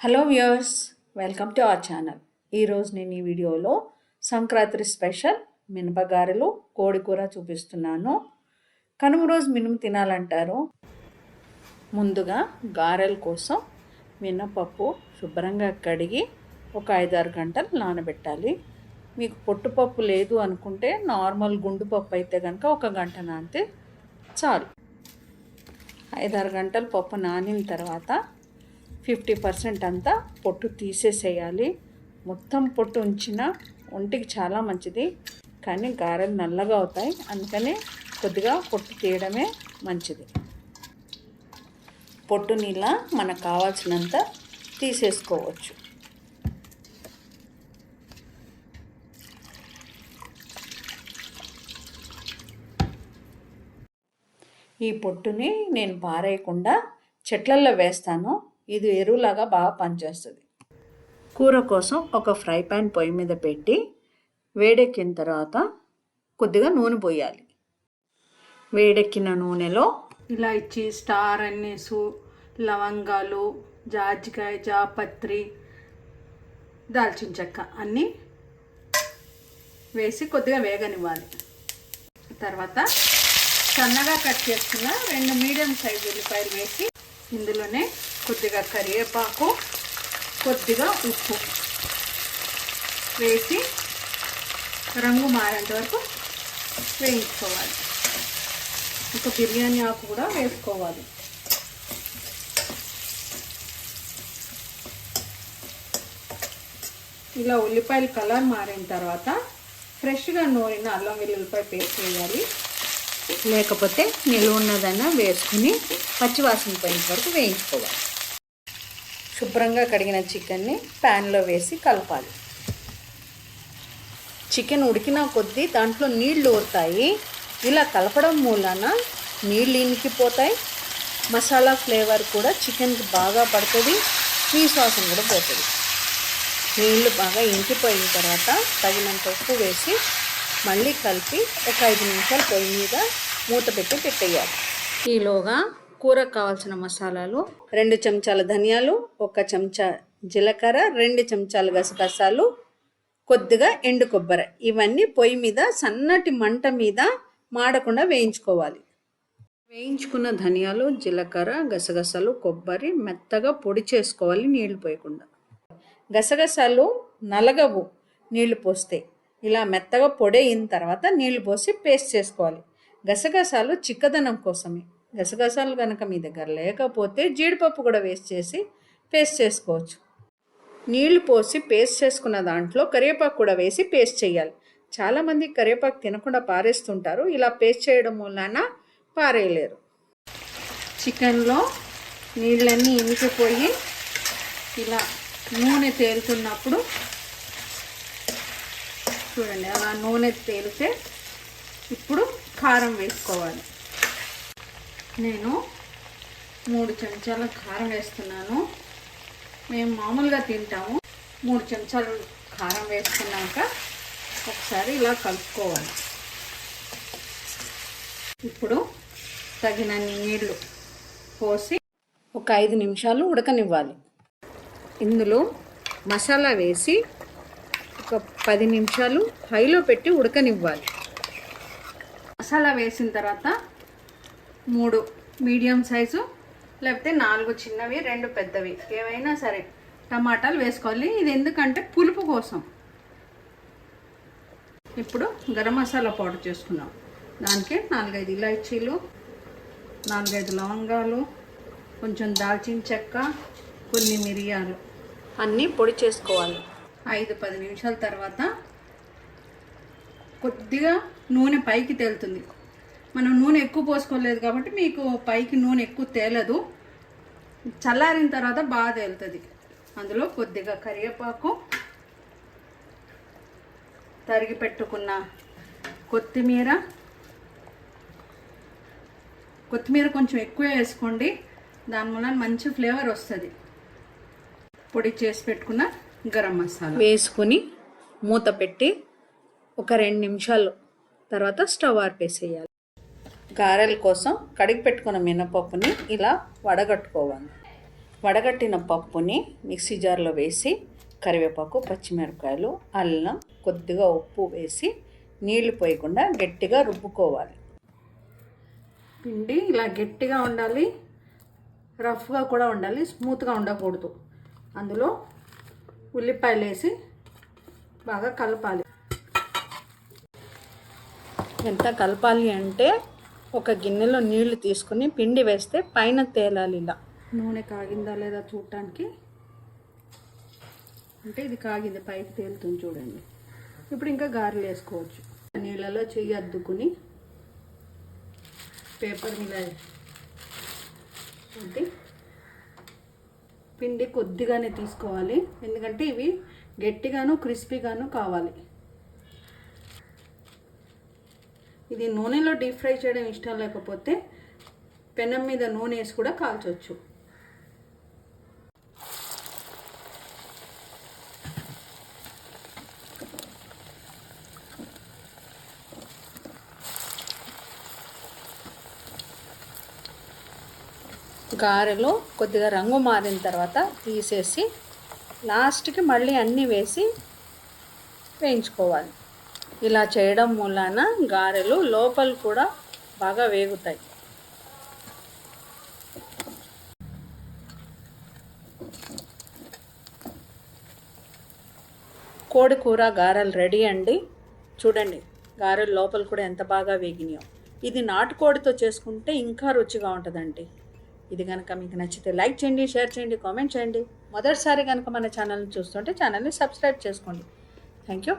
Hello viewers welcome to our channel ఈరోజు నేను ఈ వీడియోలో సంక్రాంతి స్పెషల్ మినపగారెలు కోడి కూర చూపిస్తున్నాను. కనుమ రోజు మినుము తినాలంటారు. ముందుగా గారెల కోసం మినపప్పు శుభ్రంగా కడిగి ఒక ఐదారు గంటలు నానబెట్టాలి. మీకు పొట్టుపప్పు లేదు అనుకుంటే నార్మల్ గుండు పప్పు అయితే కనుక ఒక గంట నానితే చాలు. ఐదారు గంటలు పప్పు నానిన తర్వాత ఫిఫ్టీ పర్సెంట్ అంతా పొట్టు తీసేసేయాలి. మొత్తం పొట్టు ఉంచిన ఒంటికి చాలా మంచిది. కానీ గారెలు నల్లగా అవుతాయి. అందుకనే కొద్దిగా పొట్టు తీయడమే మంచిది. పొట్టు నీళ్ళ మనకు కావాల్సినంత తీసేసుకోవచ్చు. ఈ పొట్టుని నేను పారేయకుండా చెట్లల్లో వేస్తాను. ఇది ఎరువులాగా బాగా పనిచేస్తుంది. కూర కోసం ఒక ఫ్రై ప్యాన్ పొయ్యి మీద పెట్టి వేడెక్కిన తర్వాత కొద్దిగా నూనె పోయాలి. వేడెక్కిన నూనెలో ఇలాచి స్టార్ అన్నీసు లవంగాలు జాజికాయ జాపత్రి దాల్చిన చెక్క అన్నీ వేసి కొద్దిగా వేగనివ్వాలి. తర్వాత సన్నగా కట్ చేసుకున్న రెండు మీడియం సైజు ఉల్లిపాయలు వేసి ఇందులోనే కొద్దిగా కరివేపాకు కొద్దిగా ఉప్పు వేసి రంగు మారేంత వరకు వేయించుకోవాలి. ఒక బిర్యానీ ఆకు కూడా వేసుకోవాలి. ఇలా ఉల్లిపాయలు కలర్ మారిన తర్వాత ఫ్రెష్గా నూరిన అల్లం వెల్లుల్లిపాయ పేస్ట్ వేయాలి. లేకపోతే నిలువ ఉన్నదన్నా వేసుకుని పచ్చివాసన పోయిన వరకు వేయించుకోవాలి. శుభ్రంగా కడిగిన చికెన్ని ప్యాన్లో వేసి కలపాలి. చికెన్ ఉడికిన కొద్దీ దాంట్లో నీళ్ళు ఊరుతాయి. ఇలా కలపడం మూలాన నీళ్ళు ఇంకిపోతాయి మసాలా ఫ్లేవర్ కూడా చికెన్కి బాగా పడుతుంది. మీ శ్వాసం కూడా పోతుంది. నీళ్ళు బాగా ఇంకిపోయిన తర్వాత తగినంత ఉప్పు వేసి మళ్ళీ కలిపి ఒక ఐదు నిమిషాలు పొయ్యి మీద మూత పెట్టి పెట్టేయాలి. ఈలోగా కూరకు కావాల్సిన మసాలాలు రెండు చెంచాల ధనియాలు ఒక చెంచా జీలకర్ర రెండు చెంచాలు గసగసాలు కొద్దిగా ఎండు కొబ్బరి. ఇవన్నీ పొయ్యి మీద సన్నటి మంట మీద మాడకుండా వేయించుకోవాలి. వేయించుకున్న ధనియాలు జీలకర్ర గసగసాలు కొబ్బరి మెత్తగా పొడి చేసుకోవాలి నీళ్ళు పోయకుండా. గసగసాలు నలగవు నీళ్ళు పోస్తే. ఇలా మెత్తగా పొడి అయిన తర్వాత నీళ్ళు పోసి పేస్ట్ చేసుకోవాలి. గసగసాలు చిక్కదనం కోసమే. గసగసాలు కనుక మీ దగ్గర లేకపోతే జీడిపప్పు కూడా వేస్ట్ చేసి పేస్ట్ చేసుకోవచ్చు. నీళ్ళు పోసి పేస్ట్ చేసుకున్న దాంట్లో కరివేపాకు కూడా వేసి పేస్ట్ చేయాలి. చాలామంది కరివేపాకు తినకుండా పారేస్తుంటారు. ఇలా పేస్ట్ చేయడం వలన పారేయలేరు. చికెన్లో నీళ్ళన్నీ ఇంకిపోయి ఇలా నూనె తేలుతున్నప్పుడు చూడండి అలా నూనె తేలితే ఇప్పుడు కారం వేసుకోవాలి. నేను మూడు చెంచాల కారం వేస్తున్నాను. మేము మామూలుగా తింటాము. మూడు చెంచాలు కారం వేసుకున్నాక ఒకసారి ఇలా కలుపుకోవాలి. ఇప్పుడు తగినన్ని నీళ్ళు పోసి ఒక ఐదు నిమిషాలు ఉడకనివ్వాలి. ఇందులో మసాలా వేసి ఒక పది నిమిషాలు హైలో పెట్టి ఉడకనివ్వాలి. మసాలా వేసిన తర్వాత మూడు. మీడియం సైజు లేకపోతే నాలుగు చిన్నవి రెండు పెద్దవి. ఏవైనా సరే టమాటాలు వేసుకోవాలి. ఇది ఎందుకంటే పులుపు కోసం. ఇప్పుడు గరం మసాలా పౌడర్ చేసుకున్నాం దానికి నాలుగైదు ఇలాచీలు నాలుగైదు లవంగాలు కొంచెం దాల్చిన చెక్క కొన్ని మిరియాలు. అన్నీ పొడి చేసుకోవాలి. ఐదు పది నిమిషాల తర్వాత కొద్దిగా నూనె పైకి తేలుతుంది. మనం నూనె ఎక్కువ పోసుకోలేదు కాబట్టి మీకు పైకి నూనె ఎక్కువ తేలదు. చల్లారిన తర్వాత బాగా తేలుతుంది. అందులో కొద్దిగా కరివేపాకు తరిగి పెట్టుకున్న కొత్తిమీర. కొత్తిమీర కొంచెం ఎక్కువ వేసుకోండి. దాని వలన మంచి ఫ్లేవర్ వస్తుంది. పొడి చేసి పెట్టుకున్న గరం మసాలా. వేసుకుని మూత పెట్టి ఒక రెండు నిమిషాలు తర్వాత స్టవ్ ఆర్పేసేయాలి. గారెల కోసం కడిగి పెట్టుకున్న మినపప్పుని ఇలా వడగట్టుకోవాలి. వడగట్టిన పప్పుని మిక్సీ జార్లో వేసి కరివేపాకు పచ్చిమిరపకాయలు అల్లం కొద్దిగా ఉప్పు వేసి నీళ్ళు పోయకుండా గట్టిగా రుబ్బుకోవాలి. పిండి ఇలా గట్టిగా ఉండాలి రఫ్గా కూడా ఉండాలి స్మూత్గా ఉండకూడదు. అందులో ఉల్లిపాయలు వేసి బాగా కలపాలి. ఎంత కలపాలి అంటే ఒక గిన్నెలో నీళ్ళు తీసుకుని పిండి వేస్తే పైన తేలాలి ఇలా. నూనె కాగిందా లేదా చూడటానికి? అంటే ఇది కాగింది పైకి తేలుతుంది చూడండి. ఇప్పుడు ఇంకా గారెలు వేసుకోవచ్చు. నీళ్ళలో చెయ్యి అద్దుకుని పేపర్ మీద అంటే పిండి కొద్దిగానే తీసుకోవాలి. ఎందుకంటే ఇవి గట్టిగాను క్రిస్పీగాను కావాలి. ఇది నూనెలో డీప్ ఫ్రై చేయడం ఇష్టం లేకపోతే పెనం మీద నూనె వేసి కూడా కాల్చవచ్చు గారెలో కొద్దిగా రంగు మారిన తర్వాత తీసేసి లాస్ట్కి మళ్ళీ అన్నీ వేసి వేయించుకోవాలి. ఇలా చేయడం మూలాన గారెలు లోపల కూడా బాగా వేగుతాయి. కోడి కూర గారెలు రెడీ అండి. చూడండి గారెలు లోపల కూడా ఎంత బాగా వేగినాయో. ఇది నాటుకోడితో చేసుకుంటే ఇంకా రుచిగా ఉంటుందండి. ఇది కనుక మీకు నచ్చితే లైక్ చేయండి షేర్ చేయండి కామెంట్ చేయండి. మొదటిసారి కనుక మన ఛానల్ని చూస్తుంటే ఛానల్ని సబ్స్క్రైబ్ చేసుకోండి. Thank you